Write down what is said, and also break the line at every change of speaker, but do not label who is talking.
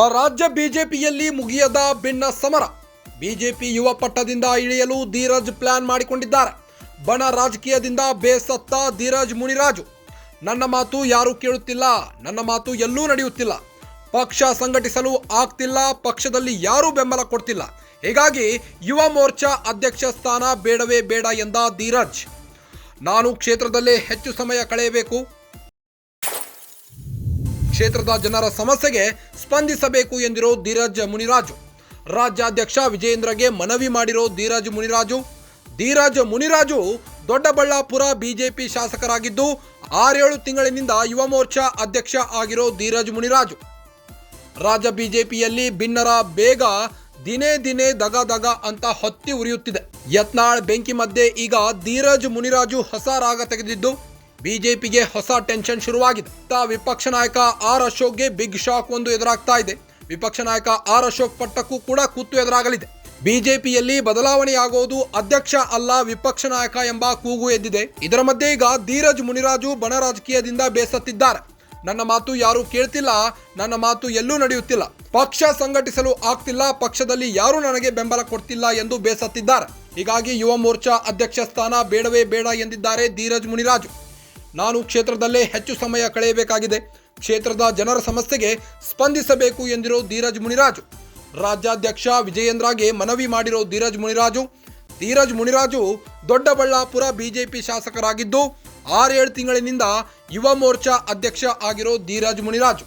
ಆ ರಾಜ್ಯ ಬಿಜೆಪಿಯಲ್ಲಿ ಮುಗಿಯದ ಭಿನ್ನ ಸಮರ. ಬಿಜೆಪಿ ಯುವ ಪಟ್ಟದಿಂದ ಇಳಿಯಲು ಧೀರಜ್ ಪ್ಲಾನ್ ಮಾಡಿಕೊಂಡಿದ್ದಾರೆ. ಬಣ ರಾಜಕೀಯದಿಂದ ಬೇಸತ್ತ ಧೀರಜ್ ಮುನಿರಾಜು. ನನ್ನ ಮಾತು ಯಾರೂ ಕೇಳುತ್ತಿಲ್ಲ, ನನ್ನ ಮಾತು ಎಲ್ಲೂ ನಡೆಯುತ್ತಿಲ್ಲ. ಪಕ್ಷ ಸಂಘಟಿಸಲು ಆಗ್ತಿಲ್ಲ, ಪಕ್ಷದಲ್ಲಿ ಯಾರೂ ಬೆಂಬಲ ಕೊಡ್ತಿಲ್ಲ. ಹೀಗಾಗಿ ಯುವ ಮೋರ್ಚಾ ಅಧ್ಯಕ್ಷ ಸ್ಥಾನ ಬೇಡವೇ ಬೇಡ ಎಂದ ಧೀರಜ್. ನಾನು ಕ್ಷೇತ್ರದಲ್ಲೇ ಹೆಚ್ಚು ಸಮಯ ಕಳೆಯಬೇಕು. ಕ್ಷೇತ್ರದ ಜನರ ಸಮಸ್ಯೆಗೆ ಸ್ಪಂದಿಸಬೇಕು ಎಂದಿರೋ ಧೀರಜ್ ಮುನಿರಾಜು. ರಾಜ್ಯಾಧ್ಯಕ್ಷ ವಿಜಯೇಂದ್ರಗೆ ಮನವಿ ಮಾಡಿರೋ ಧೀರಜ್ ಮುನಿರಾಜು. ಧೀರಜ್ ಮುನಿರಾಜು ದೊಡ್ಡಬಳ್ಳಾಪುರ ಬಿಜೆಪಿ ಶಾಸಕರಾಗಿದ್ದು ಆರೇಳು ತಿಂಗಳಿನಿಂದ ಯುವ ಮೋರ್ಚಾ ಅಧ್ಯಕ್ಷ ಆಗಿರೋ ಧೀರಜ್ ಮುನಿರಾಜು. ರಾಜ್ಯ ಬಿಜೆಪಿಯಲ್ಲಿ ಭಿನ್ನರ ಬೇಗ ದಿನೇ ದಿನೇ ದಗ ದಗ ಅಂತ ಹೊತ್ತಿ ಉರಿಯುತ್ತಿದೆ. ಯತ್ನಾಳ್ ಬೆಂಕಿ ಮಧ್ಯೆ ಈಗ ಧೀರಜ್ ಮುನಿರಾಜು ಹೊಸ ರಾಗ ತೆಗೆದಿದ್ದು ಬಿಜೆಪಿಗೆ ಹೊಸ ಟೆನ್ಷನ್ ಶುರುವಾಗಿದೆ. ವಿಪಕ್ಷ ನಾಯಕ ಆರ್ ಅಶೋಕ್ಗೆ ಬಿಗ್ ಶಾಕ್ ಒಂದು ಎದುರಾಗ್ತಾ ಇದೆ. ವಿಪಕ್ಷ ನಾಯಕ ಆರ್ ಅಶೋಕ್ ಪಟ್ಟಕ್ಕೂ ಕೂಡ ಕೂತು ಎದುರಾಗಲಿದೆ. ಬಿಜೆಪಿಯಲ್ಲಿ ಬದಲಾವಣೆಯಾಗುವುದು ಅಧ್ಯಕ್ಷ ಅಲ್ಲ ವಿಪಕ್ಷ ನಾಯಕ ಎಂಬ ಕೂಗು ಎದ್ದಿದೆ. ಇದರ ಮಧ್ಯೆ ಈಗ ಧೀರಜ್ ಮುನಿರಾಜು ಬಣ ರಾಜಕೀಯದಿಂದ ಬೇಸತ್ತಿದ್ದಾರೆ. ನನ್ನ ಮಾತು ಯಾರೂ ಕೇಳ್ತಿಲ್ಲ, ನನ್ನ ಮಾತು ಎಲ್ಲೂ ನಡೆಯುತ್ತಿಲ್ಲ. ಪಕ್ಷ ಸಂಘಟಿಸಲು ಆಗ್ತಿಲ್ಲ, ಪಕ್ಷದಲ್ಲಿ ಯಾರೂ ನನಗೆ ಬೆಂಬಲ ಕೊಡ್ತಿಲ್ಲ ಎಂದು ಬೇಸತ್ತಿದ್ದಾರೆ. ಹೀಗಾಗಿ ಯುವ ಮೋರ್ಚಾ ಅಧ್ಯಕ್ಷ ಸ್ಥಾನ ಬೇಡವೇ ಬೇಡ ಎಂದಿದ್ದಾರೆ ಧೀರಜ್ ಮುನಿರಾಜು. ನಾನು ಕ್ಷೇತ್ರದಲ್ಲೇ ಹೆಚ್ಚು ಸಮಯ ಕಳೆಯಬೇಕಾಗಿದೆ. ಕ್ಷೇತ್ರದ ಜನರ ಸಮಸ್ಯೆಗೆ ಸ್ಪಂದಿಸಬೇಕು ಎಂದಿರೋ ಧೀರಜ್ ಮುನಿರಾಜು. ರಾಜ್ಯಾಧ್ಯಕ್ಷ ವಿಜಯೇಂದ್ರಗೆ ಮನವಿ ಮಾಡಿರೋ ಧೀರಜ್ ಮುನಿರಾಜು. ಧೀರಜ್ ಮುನಿರಾಜು ದೊಡ್ಡಬಳ್ಳಾಪುರ ಬಿಜೆಪಿ ಶಾಸಕರಾಗಿದ್ದು ಆರೇಳು ತಿಂಗಳಿನಿಂದ ಯುವ ಮೋರ್ಚಾ ಅಧ್ಯಕ್ಷ ಆಗಿರೋ ಧೀರಜ್ ಮುನಿರಾಜು.